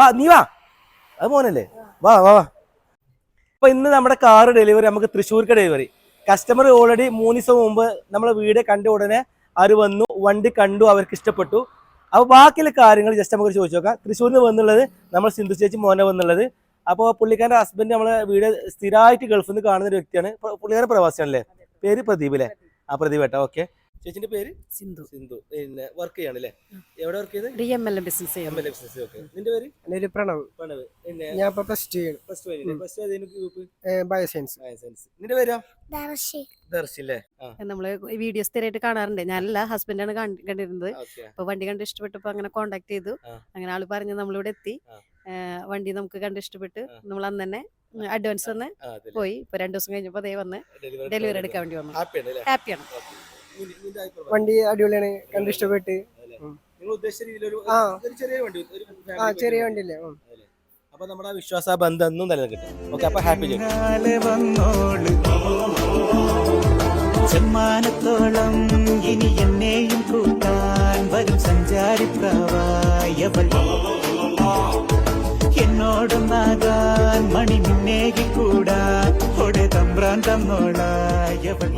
വാ നീ വാ. അത് മോനല്ലേ? വാ വാ വാ. അപ്പൊ ഇന്ന് നമ്മുടെ കാർ ഡെലിവറി നമുക്ക് തൃശ്ശൂർക്ക് ഡെലിവറി കസ്റ്റമർ ഓൾറെഡി മൂന്ന് ദിവസം മുമ്പ് നമ്മളെ വീട് കണ്ട ഉടനെ അവർ വന്നു വണ്ടി കണ്ടു അവർക്ക് ഇഷ്ടപ്പെട്ടു. അപ്പോൾ ബാക്കിയുള്ള കാര്യങ്ങൾ ജസ്റ്റ് നമുക്ക് ചോദിച്ചു നോക്കാം. തൃശ്ശൂരിൽ നിന്ന് വന്നുള്ളത് നമ്മൾ സിന്ധു ചേച്ചി മോനെ വന്നുള്ളത്. അപ്പോൾ പുള്ളിക്കാരന്റെ ഹസ്ബൻഡ് നമ്മളെ വീട് സ്ഥിരമായിട്ട് ഗൾഫിൽ നിന്ന് കാണുന്ന ഒരു വ്യക്തിയാണ്. പുള്ളിക്കാരൻ പ്രവാസിയാണല്ലേ? പേര് പ്രദീപ് അല്ലേ? ആ പ്രദീപ് ഏട്ടാ ഓക്കെ ചേച്ചിന്റെ പേര്? സിന്ധു. സിന്ധു. പിന്നെ വർക്ക് ചെയ്യണല്ലേ എവിടെ വർക്ക് ചെയ്ത്? D M L M business M L business okay നിന്റെ പേര്? എന്റെ പ്രണവ്. പ്രണവ്. പിന്നെ ഞാൻ ഇപ്പൊ പ്ലസ് ടു ചെയ്യണം പ്ലസ് ടു കഴിഞ്ഞില്ലേ പ്ലസ് ടു ഏതെങ്കിലും ഗ്രൂപ്പ് ബയോസയൻസ് സയൻസ് നിന്റെ പേരോ? ദർശി. ദർശില്ലേ ആ. നമ്മൾ വീഡിയോ സ്ഥിരമായിട്ട് കാണാറുണ്ട്. ഞാനല്ല ഹസ്ബൻഡാണ് കണ്ടിരുന്നത്. ഓക്കെ അപ്പൊ വണ്ടി കണ്ട് ഇഷ്ടപ്പെട്ടപ്പോ അങ്ങനെ കോണ്ടാക്ട് ചെയ്തു. അങ്ങനെ ആൾ പറഞ്ഞു നമ്മളിവിടെ എത്തി. വണ്ടി നമുക്ക് കണ്ട് ഇഷ്ടപ്പെട്ട്. നമ്മൾ അന്ന് തന്നെ അഡ്വാൻസ് വന്ന് പോയി. ഇപ്പൊ രണ്ടു ദിവസം കഴിഞ്ഞപ്പോ അതേ വന്ന് ഡെലിവറി എടുക്കാൻ വേണ്ടി വന്നു. ഹാപ്പി ആണ് അല്ലേ ഹാപ്പിയാണ് വണ്ടി അടിപൊളിയാണ് കണ്ട് ഇഷ്ടപ്പെട്ട്. ആ. ചെറിയ വണ്ടി ഉം. അപ്പൊ നമ്മുടെ വിശ്വാസ ബന്ധം എന്നും നിലനിൽക്കട്ടെ. ഓക്കെ അപ്പൊ ഹാപ്പി ചെമ്മാനത്തോളം ഇനി എന്നെയും കൂട്ടാൻ വരും സഞ്ചാരി സഞ്ചാരിപ്രാവായവൾ എന്നോടൊന്നാകാൻ മണി മുന്നേകി കൂടാ ഒടെ തമ്പ്രാൻ തന്നോളായവൾ